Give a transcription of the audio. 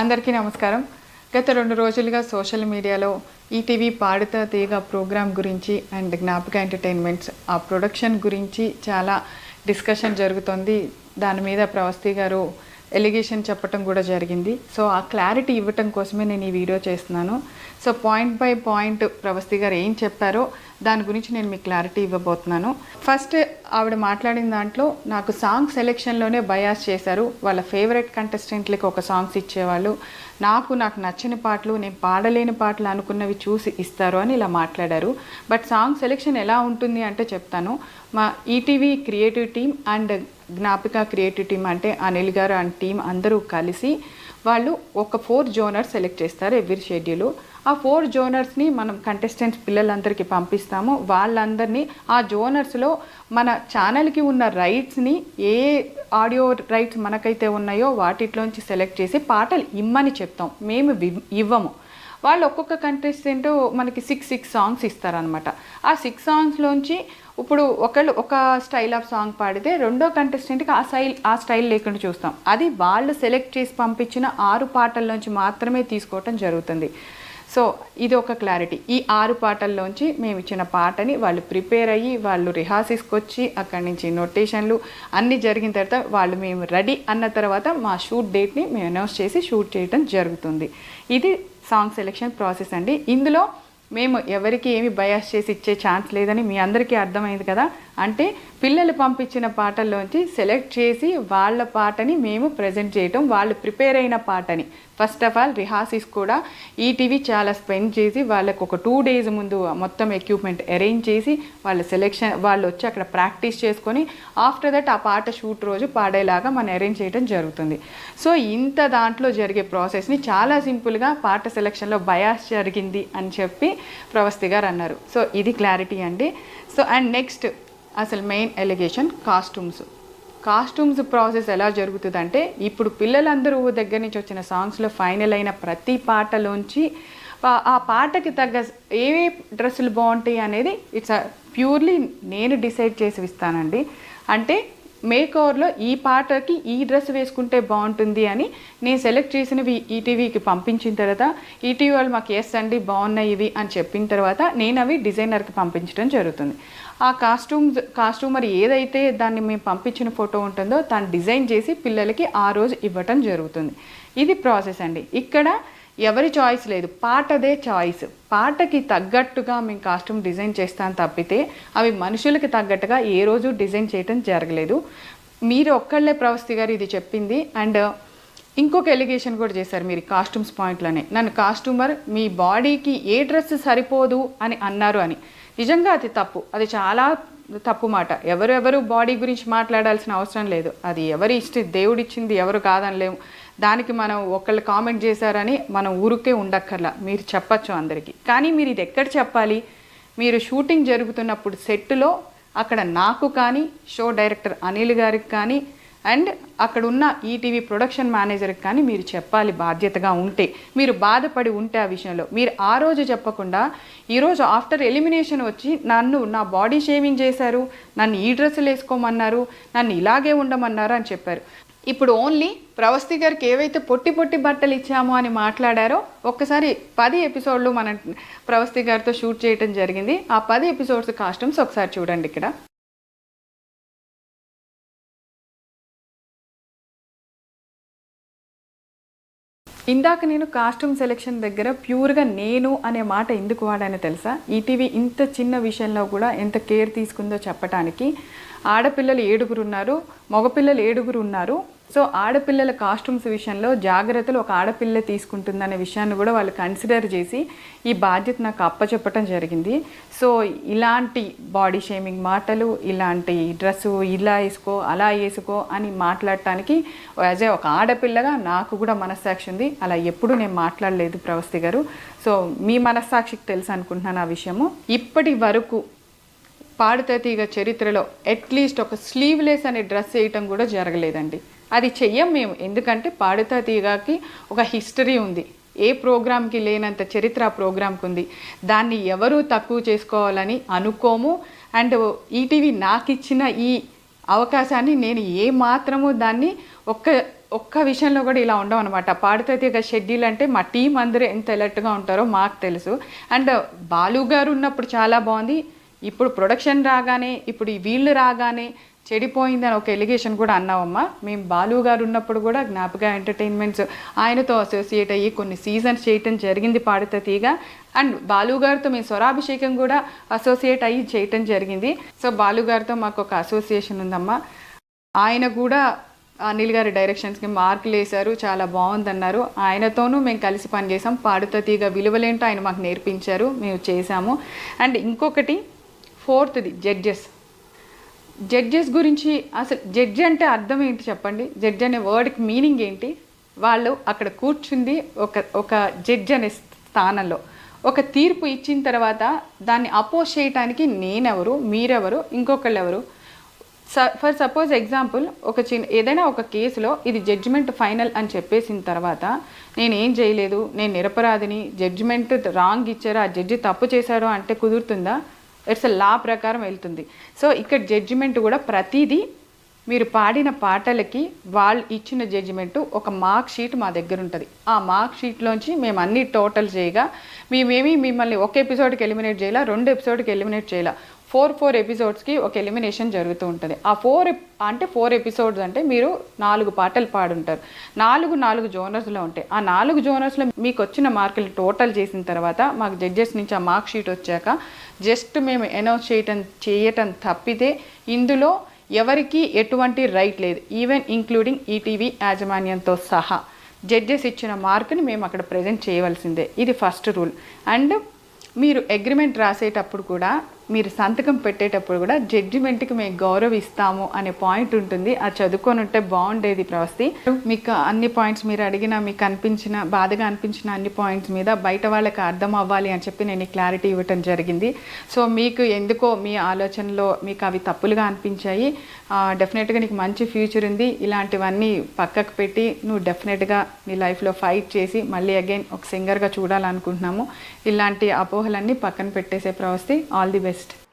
అందరికీ నమస్కారం. గత రెండు రోజులుగా సోషల్ మీడియాలో ఈటీవీ పాడుతా తీగ ప్రోగ్రాం గురించి అండ్ జ్ఞాపక ఎంటర్టైన్మెంట్స్ ఆ ప్రొడక్షన్ గురించి చాలా డిస్కషన్ జరుగుతుంది. దాని మీద ప్రవస్తి గారు ఎలిగేషన్ చెప్పటం కూడా జరిగింది. సో ఆ క్లారిటీ ఇవ్వటం కోసమే నేను ఈ వీడియో చేస్తున్నాను. So point by point Pravasthi గారు ఏం చెప్పారో దాని గురించి నేను మీకు క్లారిటీ ఇవ్వబోతున్నాను. ఫస్ట్ ఆవిడ మాట్లాడిన దాంట్లో నాకు సాంగ్ సెలెక్షన్లోనే బయాస్ చేశారు. వాళ్ళ ఫేవరెట్ కంటెస్టెంట్లకి ఒక సాంగ్స్ ఇచ్చేవాళ్ళు. నాకు నాకు నచ్చిన పాటలు నేను పాడలేని పాటలు అనుకున్నవి చూసి ఇస్తారు అని ఇలా మాట్లాడారు. బట్ సాంగ్ సెలెక్షన్ ఎలా ఉంటుంది అంటే చెప్తాను. మా ETV creative team and Gnapika creative team అంటే అనిల్ గారు అండ్ టీం అందరూ కలిసి వాళ్ళు ఒక ఫోర్ జోనర్స్ సెలెక్ట్ చేస్తారు ఎవ్రీ షెడ్యూల్. ఆ ఫోర్ జోనర్స్ని మనం కంటెస్టెంట్స్ పిల్లలందరికీ పంపిస్తాము. వాళ్ళందరినీ ఆ జోనర్స్లో మన ఛానల్కి ఉన్న రైట్స్ని ఏ ఆడియో రైట్స్ మనకైతే ఉన్నాయో వాటిలోంచి సెలెక్ట్ చేసి పాటలు ఇమ్మని చెప్తాం. మేము ఇవ్వము. వాళ్ళు ఒక్కొక్క కంటెస్టెంట్ మనకి సిక్స్ సిక్స్ సాంగ్స్ ఇస్తారనమాట ఆ సిక్స్ సాంగ్స్లోంచి ఇప్పుడు ఒకళ్ళు ఒక స్టైల్ ఆఫ్ సాంగ్ పాడితే రెండో కంటెస్టెంట్కి ఆ స్టైల్ ఆ స్టైల్ లేకుండా చూస్తాం. అది వాళ్ళు సెలెక్ట్ చేసి పంపించిన ఆరు పాటల్లోంచి మాత్రమే తీసుకోవటం జరుగుతుంది. సో ఇది ఒక క్లారిటీ ఈ ఆరు పాటల్లోంచి మేము ఇచ్చిన పాటని వాళ్ళు ప్రిపేర్ అయ్యి వాళ్ళు రిహార్సల్స్కి వచ్చి అక్కడి నుంచి నొటేషన్లు అన్నీ జరిగిన తర్వాత వాళ్ళు మేము రెడీ అన్న తర్వాత మా షూట్ డేట్ని మేము అనౌన్స్ చేసి షూట్ చేయడం జరుగుతుంది. ఇది సాంగ్ సెలెక్షన్ ప్రాసెస్ అండి. ఇందులో మేము ఎవరికి ఏమి బయాస్ చేసి ఇచ్చే ఛాన్స్ లేదని మీ అందరికీ అర్థమైంది కదా? అంటే పిల్లలు పంపించిన పాటల్లోంచి సెలెక్ట్ చేసి వాళ్ళ పాటని మేము ప్రజెంట్ చేయటం వాళ్ళు ప్రిపేర్ అయిన పాటని. ఫస్ట్ ఆఫ్ ఆల్ రిహార్సీస్ కూడా ఈటీవీ చాలా స్పెండ్ చేసి వాళ్ళకు ఒక టూ డేస్ ముందు మొత్తం ఎక్విప్మెంట్ అరేంజ్ చేసి వాళ్ళ సెలెక్షన్ వాళ్ళు వచ్చి అక్కడ ప్రాక్టీస్ చేసుకొని ఆఫ్టర్ దట్ ఆ పాట షూట్ రోజు పాడేలాగా మనం అరేంజ్ చేయడం జరుగుతుంది. సో ఇంత దాంట్లో జరిగే ప్రాసెస్ని చాలా సింపుల్గా పాట సెలెక్షన్లో బయాస్ జరిగింది అని చెప్పి ప్రవస్తి గారు అన్నారు. సో ఇది క్లారిటీ అండి. సో అండ్ నెక్స్ట్ అసలు main allegation costumes. Costumes process ఎలా జరుగుతుందంటే ఇప్పుడు పిల్లలందరూ దగ్గర నుంచి వచ్చిన సాంగ్స్లో ఫైనల్ అయిన ప్రతి పాటలోంచి ఆ- పాటకి తగ్గ ఏ డ్రెస్సులు బాగుంటాయి అనేది ఇట్స్ ప్యూర్లీ నేను డిసైడ్ చేసి ఇస్తానండి. అంటే మేక్ ఓవర్లో ఈ పాటకి ఈ డ్రెస్ వేసుకుంటే బాగుంటుంది అని నేను సెలెక్ట్ చేసినవి ఈటీవీకి పంపించిన తర్వాత ఈటీవీ వాళ్ళు మాకు ఎస్ అండి బాగున్నాయి ఇవి అని చెప్పిన తర్వాత నేను అవి డిజైనర్కి పంపించడం జరుగుతుంది. ఆ కాస్ట్యూమ్స్ కాస్ట్యూమర్ ఏదైతే దాన్ని మేము పంపించిన ఫోటో ఉంటుందో దాన్ని డిజైన్ చేసి పిల్లలకి ఆ రోజు ఇవ్వటం జరుగుతుంది. ఇది ప్రాసెస్ అండి. ఇక్కడ ఎవరి చాయిస్ లేదు. పాటదే చాయిస్ పాటకి తగ్గట్టుగా మేము కాస్ట్యూమ్ డిజైన్ చేస్తాను తప్పితే అవి మనుషులకి తగ్గట్టుగా ఏ రోజు డిజైన్ చేయటం జరగలేదు. మీరు ఒక్కళ్ళే ప్రవస్తి గారు ఇది చెప్పింది. అండ్ ఇంకొక ఎలిగేషన్ కూడా చేశారు మీరు కాస్ట్యూమ్స్ పాయింట్లోనే నన్ను కాస్ట్యూమర్ మీ బాడీకి ఏ డ్రెస్ సరిపోదు అని అన్నారు అని. నిజంగా అది తప్పు. అది చాలా తప్పు మాట. ఎవరెవరు బాడీ గురించి మాట్లాడాల్సిన అవసరం లేదు. అది ఎవరి ఇష్ట దేవుడిచ్చింది ఎవరు కాదనలేము దానికి మనం ఒకళ్ళు కామెంట్ చేశారని మనం ఊరికే ఉండక్కర్లా. మీరు చెప్పచ్చు అందరికీ. కానీ మీరు ఇది ఎక్కడ చెప్పాలి? మీరు షూటింగ్ జరుగుతున్నప్పుడు సెట్లో అక్కడ నాకు కానీ షో డైరెక్టర్ అనిల్ గారికి కానీ అండ్ అక్కడ ఉన్న ఈటీవీ ప్రొడక్షన్ మేనేజర్కి కానీ మీరు చెప్పాలి బాధ్యతగా ఉంటే మీరు బాధపడి ఉంటే ఆ విషయంలో. మీరు ఆ రోజు చెప్పకుండా ఈరోజు ఆఫ్టర్ ఎలిమినేషన్ వచ్చి నన్ను నా బాడీ షేవింగ్ చేశారు నన్ను ఈ డ్రెస్సులు వేసుకోమన్నారు నన్ను ఇలాగే ఉండమన్నారు అని చెప్పారు. ఇప్పుడు ఓన్లీ ప్రవస్తి గారికి ఏవైతే పొట్టి పొట్టి బట్టలు ఇచ్చామో అని మాట్లాడారో ఒక్కసారి పది ఎపిసోడ్లు మన ప్రవస్తి గారితో షూట్ చేయడం జరిగింది. ఆ పది ఎపిసోడ్స్ కాస్ట్యూమ్స్ ఒకసారి చూడండి ఇక్కడ. ఇందాక నేను కాస్ట్యూమ్ సెలెక్షన్ దగ్గర ప్యూర్గా నేను అనే మాట ఎందుకు వాడానో తెలుసా? ఈటీవీ ఇంత చిన్న విషయంలో కూడా ఎంత కేర్ తీసుకుందో చెప్పటానికి ఆడపిల్లలు ఏడుగురు ఉన్నారు మగపిల్లలు ఏడుగురు ఉన్నారు. సో ఆడపిల్లల కాస్ట్యూమ్స్ విషయంలో జాగ్రత్తలు ఒక ఆడపిల్ల తీసుకుంటుందనే విషయాన్ని కూడా వాళ్ళు కన్సిడర్ చేసి ఈ బాధ్యత నాకు అప్పచెప్పటం జరిగింది. సో ఇలాంటి బాడీ షేమింగ్ మాటలు ఇలాంటి డ్రెస్సు ఇలా వేసుకో అలా వేసుకో అని మాట్లాడటానికి యాజ్ ఏ ఒక ఆడపిల్లగా నాకు కూడా మనస్సాక్షి ఉంది. అలా ఎప్పుడూ నేను మాట్లాడలేదు ప్రవస్తి గారు. సో మీ మనస్సాక్షికి తెలుసు అనుకుంటున్నాను ఆ విషయము. ఇప్పటి వరకు పాడుతా తీగ చరిత్రలో అట్లీస్ట్ ఒక స్లీవ్లెస్ అనే డ్రెస్ వేయటం కూడా జరగలేదండి. అది చెయ్యం మేము. ఎందుకంటే పాడుతా తీగాకి ఒక హిస్టరీ ఉంది. ఏ ప్రోగ్రామ్కి లేనంత చరిత్ర ఆ ప్రోగ్రామ్కి ఉంది. దాన్ని ఎవరూ తక్కువ చేసుకోవాలని అనుకోము. అండ్ ఈటీవీ నాకు ఇచ్చిన ఈ అవకాశాన్ని నేను ఏ మాత్రము దాన్ని ఒక్క ఒక్క విషయంలో కూడా ఇలా ఉండవు అనమాట పాడుతీగ షెడ్యూల్ అంటే మా టీం అందరూ ఎంత ఎలర్ట్గా ఉంటారో మాకు తెలుసు. అండ్ బాలు గారు ఉన్నప్పుడు చాలా బాగుంది. ఇప్పుడు ప్రొడక్షన్ రాగానే ఇప్పుడు ఈ వీళ్ళు రాగానే చెడిపోయిందని ఒక ఎలిగేషన్ కూడా అన్నామమ్మా మేము బాలు గారు ఉన్నప్పుడు కూడా జ్ఞాపక ఎంటర్టైన్మెంట్స్ ఆయనతో అసోసియేట్ అయ్యి కొన్ని సీజన్స్ చేయటం జరిగింది పాడుతా తీగ. అండ్ బాలు గారితో మేము స్వరాభిషేకం కూడా అసోసియేట్ అయ్యి చేయటం జరిగింది. సో బాలు గారితో మాకు ఒక అసోసియేషన్ ఉందమ్మా. ఆయన కూడా అనిల్ గారి డైరెక్షన్స్కి మార్కులు వేశారు చాలా బాగుందన్నారు. ఆయనతోనూ మేము కలిసి పనిచేసాం పాడుతా తీగ విలువలేంటో ఆయన మాకు నేర్పించారు. మేము చేశాము. అండ్ ఇంకొకటి ఫోర్త్ది జడ్జెస్ జడ్జెస్ గురించి అసలు జడ్జి అంటే అర్థం ఏంటి చెప్పండి? జడ్జి అనే వర్డ్కి మీనింగ్ ఏంటి? వాళ్ళు అక్కడ కూర్చుంది ఒక ఒక జడ్జి అనే స్థానంలో. ఒక తీర్పు ఇచ్చిన తర్వాత దాన్ని అపోజ్ చేయటానికి నేనెవరు? మీరెవరు? ఇంకొకళ్ళు ఎవరు ఫర్ సపోజ్ ఎగ్జాంపుల్ ఒక చిన్న ఏదైనా ఒక కేసులో ఇది జడ్జిమెంట్ ఫైనల్ అని చెప్పేసిన తర్వాత నేను ఏం చేయలేదు నేను నిరపరాధిని జడ్జిమెంట్ రాంగ్ ఇచ్చారు ఆ జడ్జి తప్పు చేశారు అంటే కుదురుతుందా? ఇట్స్ లా ప్రకారం వెళ్తుంది. సో ఇక్కడ జడ్జిమెంట్ కూడా ప్రతిదీ మీరు పాడిన పాటలకి వాళ్ళు ఇచ్చిన జడ్జిమెంట్ ఒక మార్క్ షీట్ మా దగ్గర ఉంటుంది. ఆ మార్క్ షీట్లోంచి మేము అన్ని టోటల్ చేయగా మేమేమి మిమ్మల్ని ఒక ఎపిసోడ్కి ఎలిమినేట్ చేయాలా రెండు ఎపిసోడ్కి ఎలిమినేట్ చేయాలా? ఫోర్ ఫోర్ ఎపిసోడ్స్కి ఒక ఎలిమినేషన్ జరుగుతూ ఉంటుంది. ఆ ఫోర్ అంటే ఫోర్ ఎపిసోడ్స్ అంటే మీరు నాలుగు పాటలు పాడుంటారు. నాలుగు నాలుగు జోనర్స్లో ఉంటాయి. ఆ నాలుగు జోనర్స్లో మీకు వచ్చిన మార్కులు టోటల్ చేసిన తర్వాత మాకు జడ్జెస్ నుంచి ఆ మార్క్ షీట్ వచ్చాక జస్ట్ మేము అనౌన్స్ చేయటం చేయటం తప్పితే ఇందులో ఎవరికి ఎటువంటి రైట్ లేదు. ఈవెన్ ఇంక్లూడింగ్ ఈటీవీ యాజమాన్యంతో సహా జడ్జెస్ ఇచ్చిన మార్కుని మేము అక్కడ ప్రజెంట్ చేయవలసిందే. ఇది ఫస్ట్ రూల్. అండ్ మీరు అగ్రిమెంట్ రాసేటప్పుడు కూడా మీరు సంతకం పెట్టేటప్పుడు కూడా జడ్జిమెంట్కి మేము గౌరవిస్తాము అనే పాయింట్ ఉంటుంది. అది చదువుకొని ఉంటే బాగుండేది ప్రవస్తి. మీకు అన్ని పాయింట్స్ మీరు అడిగిన మీకు అనిపించిన బాధగా అనిపించిన అన్ని పాయింట్స్ మీద బయట వాళ్ళకి అర్థం అవ్వాలి అని చెప్పి నేను క్లారిటీ ఇవ్వటం జరిగింది. సో మీకు ఎందుకో మీ ఆలోచనలో మీకు అవి తప్పులుగా అనిపించాయి. డెఫినెట్గా నీకు మంచి ఫ్యూచర్ ఉంది. ఇలాంటివన్నీ పక్కకు పెట్టి నువ్వు డెఫినెట్గా నీ లైఫ్లో ఫైట్ చేసి మళ్ళీ అగైన్ ఒక సింగర్గా చూడాలనుకుంటున్నాము. ఇలాంటి అపోహలన్నీ పక్కన పెట్టేసే Pravasthi. All the best